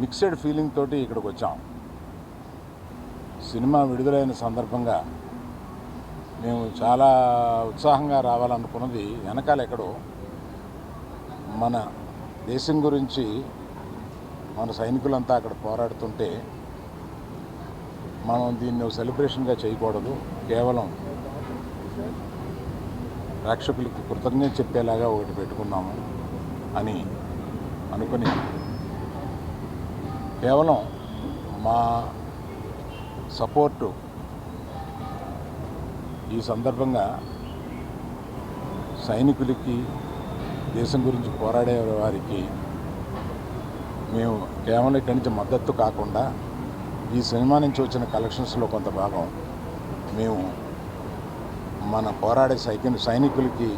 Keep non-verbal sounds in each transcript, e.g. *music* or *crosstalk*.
Mixed feeling తోటి ఇక్కడికి వచ్చాం. సినిమా విడుదలైన సందర్భంగా మేము చాలా ఉత్సాహంగా రావాలనుకున్నది వెనకాల ఎక్కడో మన దేశం గురించి మన సైనికులంతా అక్కడ పోరాడుతుంటే మనం దీన్ని సెలబ్రేషన్గా చేయకూడదు. కేవలం ప్రేక్షకులకి కృతజ్ఞత చెప్పేలాగా ఒకటి పెట్టుకున్నాము అని అనుకుని కేవలం మా సపోర్టు ఈ సందర్భంగా సైనికులకి దేశం గురించి పోరాడే వారికి మేము కేవలం ఇక్కడి నుంచి మద్దతు కాకుండా ఈ సినిమా నుంచి వచ్చిన కలెక్షన్స్లో కొంత భాగం మేము మన పోరాడే సైకిల్ సైనికులకి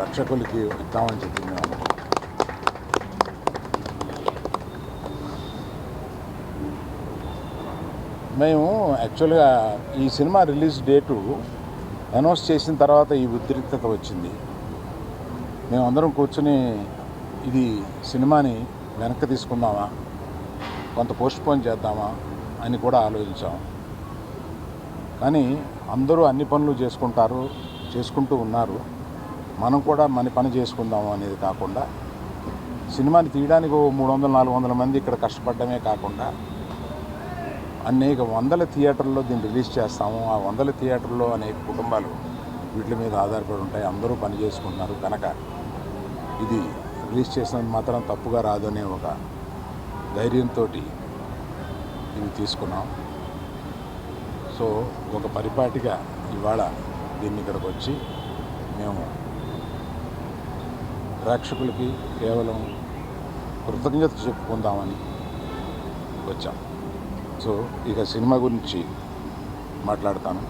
రక్షకులకి ఇద్దామని చెప్పి మేము మేము యాక్చువల్గా ఈ సినిమా రిలీజ్ డేటు అనౌన్స్ చేసిన తర్వాత ఈ ఉద్రిక్తత వచ్చింది. మేమందరం కూర్చుని ఇది సినిమాని వెనక్కి తీసుకుందామా? కొంత పోస్ట్పోన్ చేద్దామా? అని కూడా ఆలోచించాం. కానీ అందరూ అన్ని పనులు చేసుకుంటారు చేసుకుంటూ ఉన్నారు. మనం కూడా మన పని చేసుకుందాము అనేది కాకుండా సినిమాని తీయడానికి ఓ మూడు వందల నాలుగు వందల మంది ఇక్కడ కష్టపడడమే కాకుండా అనేక వందల థియేటర్లో దీన్ని రిలీజ్ చేస్తాము. ఆ వందల థియేటర్లో అనేక కుటుంబాలు వీటి మీద ఆధారపడి ఉంటాయి. అందరూ పని చేసుకుంటున్నారు కనుక ఇది రిలీజ్ చేసినందుకు మాత్రం తప్పుగా రాదు అనే ఒక ధైర్యంతో ఇది తీసుకున్నాం. సో ఒక పరిపాటిగా ఇవాళ దీన్ని ఇక్కడికి వచ్చి మేము ప్రేక్షకులకి కేవలం కృతజ్ఞత చెప్పుకుందామని వచ్చాం. సో ఇక సినిమా గురించి మాట్లాడతాను.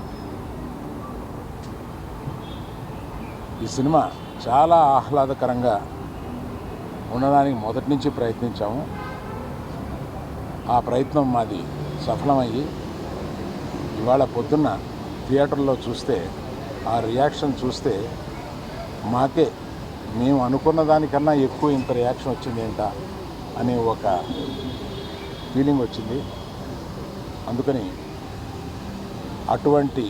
ఈ సినిమా చాలా ఆహ్లాదకరంగా ఉండడానికి మొదటి నుంచి ప్రయత్నించాము. ఆ ప్రయత్నం మాది సఫలమయ్యి ఇవాళ పొద్దున్న థియేటర్లో చూస్తే ఆ రియాక్షన్ చూస్తే మాకే మేము అనుకున్న దానికన్నా ఎక్కువ ఇంత రియాక్షన్ వచ్చింది ఏంట అనే ఒక ఫీలింగ్ వచ్చింది. అందుకని అటువంటి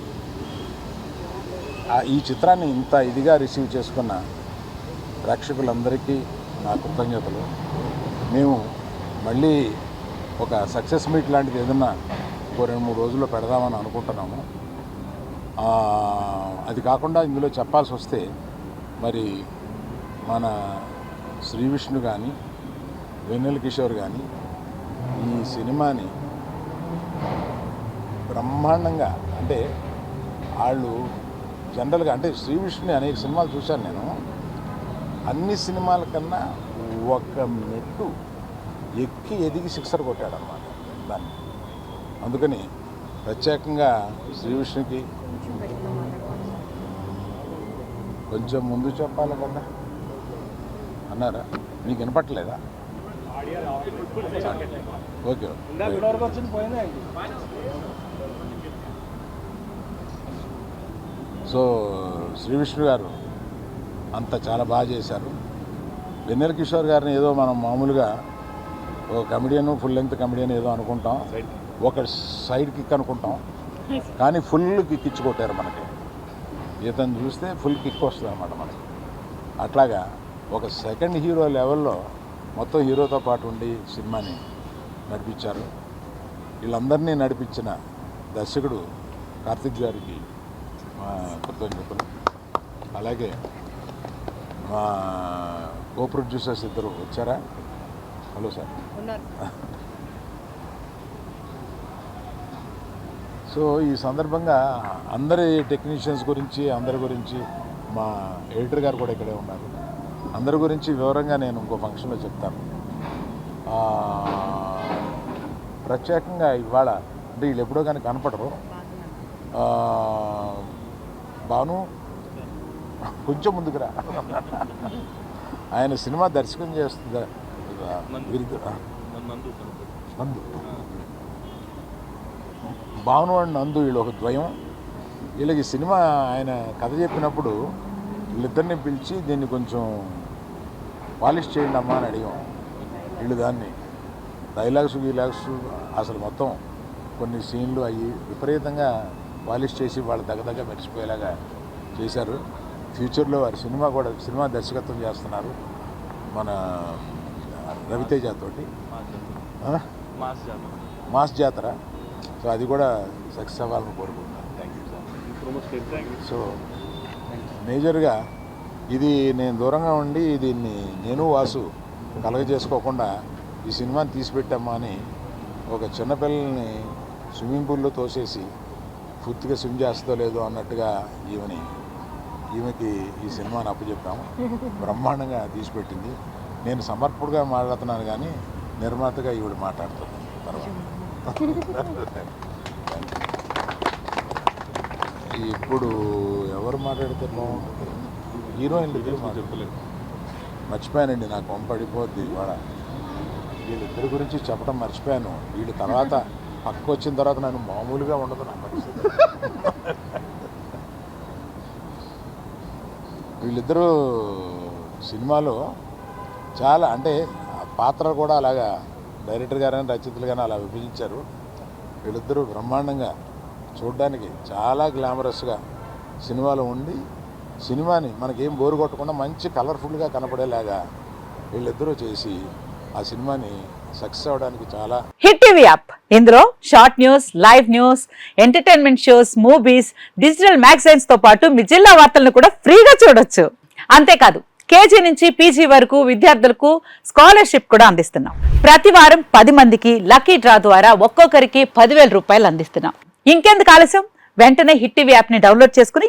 ఈ చిత్రాన్ని ఇంత ఇదిగా రిసీవ్ చేసుకున్న ప్రేక్షకులందరికీ నా కృతజ్ఞతలు. మేము మళ్ళీ ఒక సక్సెస్ మీట్ లాంటిది ఏదన్నా ఇంకో రెండు మూడు రోజుల్లో పెడదామని అనుకుంటున్నాము. అది కాకుండా ఇందులో చెప్పాల్సి వస్తే మరి మన శ్రీ విష్ణు కానీ వెన్నెల కిషోర్ కానీ ఈ సినిమాని బ్రహ్మాండంగా. అంటే వాళ్ళు జనరల్గా అంటే శ్రీ విష్ణుని అనేక సినిమాలు చూశాను నేను. అన్ని సినిమాల కన్నా ఒక మెట్టు ఎక్కి ఎదిగి సిక్సర్ కొట్టాడు అనమాట దాన్ని. అందుకని ప్రత్యేకంగా శ్రీ విష్ణుకి కొంచెం ముందు చెప్పాలి కదా. అన్నారా? మీకు వినపట్టలేదా ఓకే సో శ్రీ విష్ణు గారు అంత చాలా బాగా చేశారు. వెన్నెల కిషోర్ గారిని ఏదో మనం మామూలుగా ఒక కమెడియన్ ఫుల్ లెంగ్త్ కమెడియన్ ఏదో అనుకుంటాం. ఒక సైడ్ కిక్ అనుకుంటాం. కానీ ఫుల్ కిక్ ఇచ్చి కొట్టారు మనకి. ఇతను చూస్తే ఫుల్ కిక్ వస్తుంది అనమాట మనకి. అట్లాగా ఒక సెకండ్ హీరో లెవెల్లో మొత్తం హీరోతో పాటు ఉండి సినిమాని నడిపించారు. వీళ్ళందరినీ నడిపించిన దర్శకుడు కార్తిక్ గారికి మా కృతజ్ఞతలు. అలాగే మా కో ప్రొడ్యూసర్స్ ఇద్దరు వచ్చారా? Hello sir. సో ఈ సందర్భంగా అందరి టెక్నీషియన్స్ గురించి అందరి గురించి మా ఎడిటర్ గారు కూడా ఇక్కడే ఉన్నారు. అందరి గురించి వివరంగా నేను ఇంకో ఫంక్షన్లో చెప్తాను. ప్రత్యేకంగా ఇవాళ అంటే వీళ్ళు ఎప్పుడో కానీ కనపడరు. భాను కొంచెం ముందుకురా ఆయన సినిమా దర్శకం చేస్తుంది? నందు. భాను అండ్ నందు వీళ్ళు ఒక ద్వయం. వీళ్ళకి సినిమా ఆయన కథ చెప్పినప్పుడు వీళ్ళిద్దరిని పిలిచి దీన్ని కొంచెం పాలిష్ చేయండి అమ్మా అని అడిగాం. వీళ్ళు దాన్ని డైలాగ్స్ గీలాగ్స్ అసలు మొత్తం కొన్ని సీన్లు అవి విపరీతంగా పాలిష్ చేసి వాళ్ళు దగ్గర మెరిసిపోయేలాగా చేశారు. ఫ్యూచర్లో వారి సినిమా కూడా సినిమా దర్శకత్వం చేస్తున్నారు మన రవితేజ తోటి? మాస్ జాతర మాస్ జాతర. సో అది కూడా సక్సెస్ అవ్వాలని కోరుకుంటున్నాను. Thank you sir promote thank you so మేజర్గా ఇది నేను దూరంగా ఉండి దీన్ని నేను వాసు కలగజేసుకోకుండా ఈ సినిమాని తీసిపెట్టామా అని ఒక చిన్నపిల్లల్ని స్విమ్మింగ్ పూల్లో తోసేసి పూర్తిగా స్విమ్ చేస్తో లేదో అన్నట్టుగా ఈమెని ఈమెకి ఈ సినిమాని అప్పచెప్పాము. బ్రహ్మాండంగా తీసిపెట్టింది. నేను సమర్పుడుగా మాట్లాడుతున్నాను కానీ నిర్మాతగా ఈవిడ మాట్లాడుతున్నాను తర్వాత *laughs* ఇప్పుడు ఎవరు మాట్లాడితే బాగుంటుంది? ఇద్దరు మాట్లాడలేదు మర్చిపోయానండి నాకు పంపడిపోద్ది ఇవాళ. వీళ్ళిద్దరి గురించి చెప్పడం మర్చిపోయాను. వీళ్ళు తర్వాత *laughs* పక్క వచ్చిన తర్వాత నన్ను మామూలుగా ఉండదు నా పరిస్థితి. వీళ్ళిద్దరూ సినిమాలో చాలా అంటే ఆ పాత్రలు కూడా అలాగా డైరెక్టర్ గారైనా రచయితలు కానీ అలా విభజించారు. వీళ్ళిద్దరూ బ్రహ్మాండంగా చూడడానికి చాలా గ్లామరస్గా సినిమాలో ఉండి సినిమాని మనకేం బోరు కొట్టకుండా మంచి కలర్ఫుల్గా కనపడేలాగా వీళ్ళిద్దరూ చేసి ఆ సినిమాని సక్సెస్ అవడానికి చాలా హిట్ టీవీ యాప్. ఇందులో short news live news entertainment shows movies digital మ్యాగజైన్స్తో పాటు మీ జిల్లా వార్తలను కూడా ఫ్రీగా చూడొచ్చు. అంతేకాదు కేజీ నుంచి పీజీ వరకు విద్యార్థులకు స్కాలర్షిప్ కూడా అందిస్తున్నాం. ప్రతి వారం పది మందికి లక్కీ డ్రా ద్వారా ఒక్కొక్కరికి పదివేల రూపాయలు అందిస్తున్నాం. ఇంకెందుకు ఆలస్యం? వెంటనే హిట్ టీవీ యాప్ని డౌన్లోడ్ చేసుకుని